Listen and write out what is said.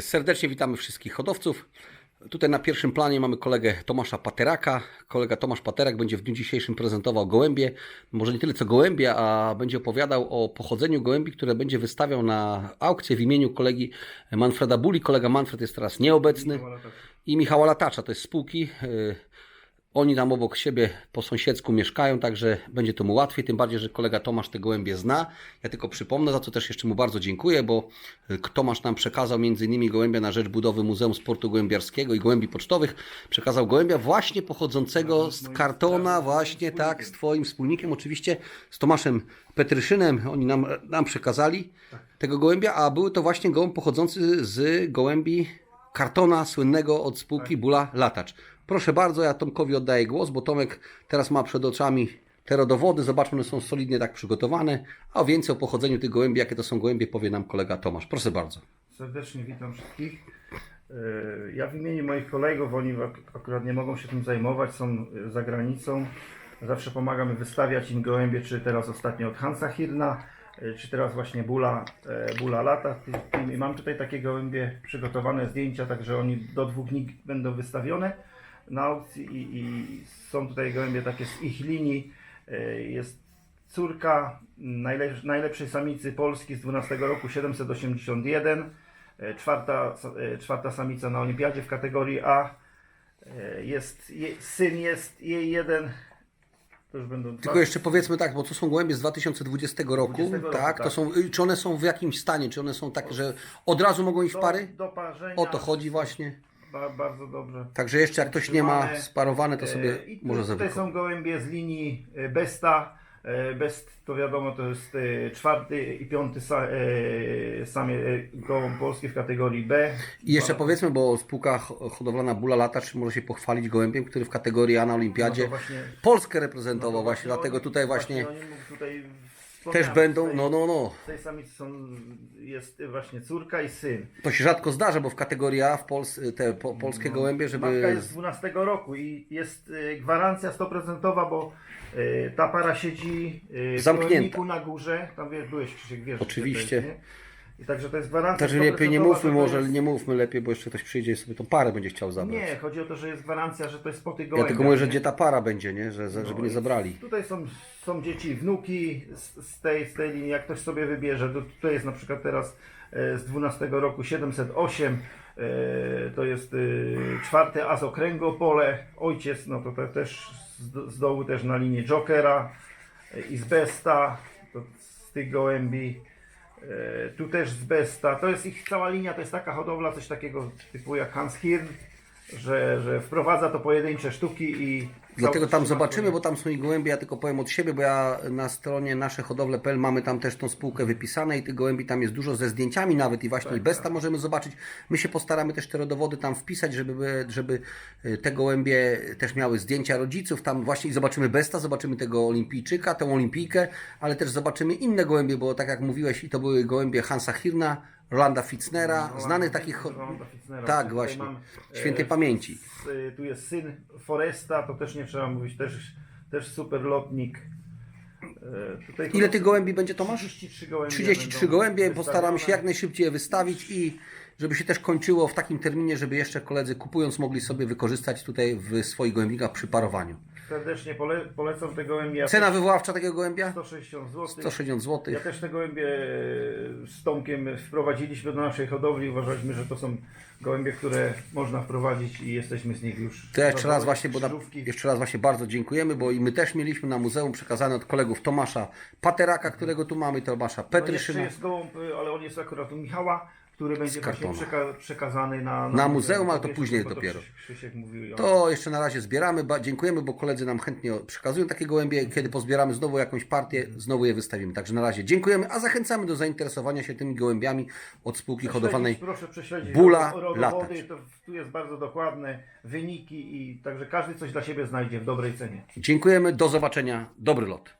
Serdecznie witamy wszystkich hodowców. Tutaj na pierwszym planie mamy kolegę Tomasza Pateraka. Kolega Tomasz Paterak będzie w dniu dzisiejszym prezentował gołębie. Może nie tyle co gołębie, a będzie opowiadał o pochodzeniu gołębi, które będzie wystawiał na aukcję w imieniu kolegi Manfreda Buli. Kolega Manfred jest teraz nieobecny. I Michała Latacza, to jest spółki. Oni tam obok siebie po sąsiedzku mieszkają, także będzie to mu łatwiej, tym bardziej, że kolega Tomasz te gołębie zna. Ja tylko przypomnę, za co też jeszcze mu bardzo dziękuję, bo y, Tomasz nam przekazał m.in. gołębia na rzecz budowy Muzeum Sportu Gołębiarskiego i Gołębi Pocztowych. Przekazał gołębia właśnie pochodzącego z kartona, właśnie tak, z Twoim wspólnikiem, oczywiście z Tomaszem Petryszynem. Oni nam, nam przekazali tego gołębia, a były to właśnie gołąb pochodzący z gołębi kartona słynnego od spółki Bula Latacz. Proszę bardzo, ja Tomkowi oddaję głos, bo Tomek teraz ma przed oczami te rodowody. Zobaczmy, one są solidnie tak przygotowane. A więcej o pochodzeniu tych gołębi, jakie to są gołębie, powie nam kolega Tomasz. Proszę bardzo. Serdecznie witam wszystkich. E, Ja w imieniu moich kolegów, oni ak- akurat nie mogą się tym zajmować, są e, za granicą. Zawsze pomagamy wystawiać im gołębie, czy teraz ostatnio od Hansa Hirna, e, czy teraz właśnie Bula, Bula Lata. I mam tutaj takie gołębie, przygotowane zdjęcia, także oni do dwóch dni będą wystawione na aukcji i, i są tutaj gołębie takie z ich linii. E, Jest córka najlep- najlepszej samicy Polski z 12 roku 781. E, Czwarta, e, czwarta samica na olimpiadzie w kategorii A. Jest, je, syn jest jej jeden. To. Tylko jeszcze powiedzmy tak, bo to są gołębie z 2020 roku, 20 roku, tak? To tak. są, y, czy one są w jakimś stanie? Czy one są takie, że od razu mogą iść w do, pary? do parzenia. O to chodzi właśnie. Ba, bardzo dobrze. Także jeszcze jak ktoś nie ma sparowane, to sobie E, I może tutaj zawykonać. są gołębie z linii e, Besta. E, Best to wiadomo to jest czwarty i piąty sa, samie gołąb polski w kategorii B. I jeszcze powiedzmy, bo spółka ho- hodowlana Bula Latacz może się pochwalić gołębiem, który w kategorii A na Olimpiadzie No właśnie- Polskę reprezentował No właśnie, dlatego tutaj właśnie mógł tutaj też będą, tej- no no no. Z tej samicy są, jest właśnie córka i syn. To się rzadko zdarza, bo w kategorii A w Pols te po, polskie gołębie, No, Matka żeby... jest z 12 roku i jest y, gwarancja 100%, bo y, ta para siedzi y, w Zamknięta. na górze. Tam wiesz, byłeś Krzysiek, wiesz. Oczywiście. jest? I także to jest gwarancja Także lepiej nie 100%, mówmy może, jest- nie mówmy lepiej, bo jeszcze ktoś przyjdzie i sobie tą parę będzie chciał zabrać. Nie, chodzi o to, że jest gwarancja, że to jest po tych Ja gołębiach. tylko mówię, że gdzie ta para będzie, nie? Że, że, żeby No nie zabrali. Tutaj są, są dzieci, wnuki z, z, tej, z tej linii, jak ktoś sobie wybierze. To, tutaj jest na przykład teraz e, z 12 roku 708, e, to jest e, czwarty as okręgopole, ojciec, no to te, też z, dołu też na linii Jokera e, i z Besta, to z tych gołębi. E, tu też z Besta, to jest ich cała linia, to jest taka hodowla, coś takiego typu jak Hans Hirn, że, że wprowadza to pojedyncze sztuki i Dlatego tam zobaczymy, bo tam są i gołębie, ja tylko powiem od siebie, bo ja na stronie naszehodowle.pl mamy tam też tą spółkę wypisane i tych gołębi tam jest dużo ze zdjęciami nawet i właśnie i Besta możemy zobaczyć. My się postaramy też te rodowody tam wpisać, żeby, żeby y, te gołębie też miały zdjęcia rodziców, tam właśnie i zobaczymy Besta, zobaczymy tego olimpijczyka, tę olimpijkę, ale też zobaczymy inne gołębie, bo tak jak mówiłeś i to były gołębie Hansa Hirna, Rolanda Fitznera, No, znanych Rolanda takich... Rolanda Fitznera. Tak, właśnie, mam, świętej e, pamięci. s- e, tu jest syn Foresta, to też nie trzeba mówić, też, też super lotnik. E, Ile tych gołębi będzie Tomasz? 33 gołębie. 33 będą gołębie, postaramy się jak najszybciej je wystawić i żeby się też kończyło w takim terminie, żeby jeszcze koledzy kupując mogli sobie wykorzystać tutaj w swoich gołębnikach przy parowaniu. Serdecznie pole, polecam te gołębie. Ja Cena też wywoławcza takiego gołębia? 160 zł. 160 zł. Ja też te gołębie e, z Tomkiem wprowadziliśmy do naszej hodowli. Uważaliśmy, że to są gołębie, które można wprowadzić i jesteśmy z nich już. To jeszcze raz właśnie, bo na, jeszcze raz właśnie bardzo dziękujemy, bo i my też mieliśmy na muzeum przekazane od kolegów Tomasza Pateraka, którego tu mamy, Tomasza No jeszcze Petryszyna. jest gołąb, y, ale on jest akurat u Michała, który będzie właśnie kartonu. przeka przekazany na, Na muzeum, ale to później bo dopiero. Krzysiek mówił, To jeszcze na razie zbieramy. Ba- Dziękujemy, bo koledzy nam chętnie przekazują takie gołębie. Kiedy pozbieramy znowu jakąś partię, znowu je wystawimy. Także na razie dziękujemy, a zachęcamy do zainteresowania się tymi gołębiami od spółki hodowanej. Proszę prześledzić Bula ro- rodowody, latać. to tu jest bardzo dokładne wyniki i także każdy coś dla siebie znajdzie w dobrej cenie. Dziękujemy, do zobaczenia, dobry lot.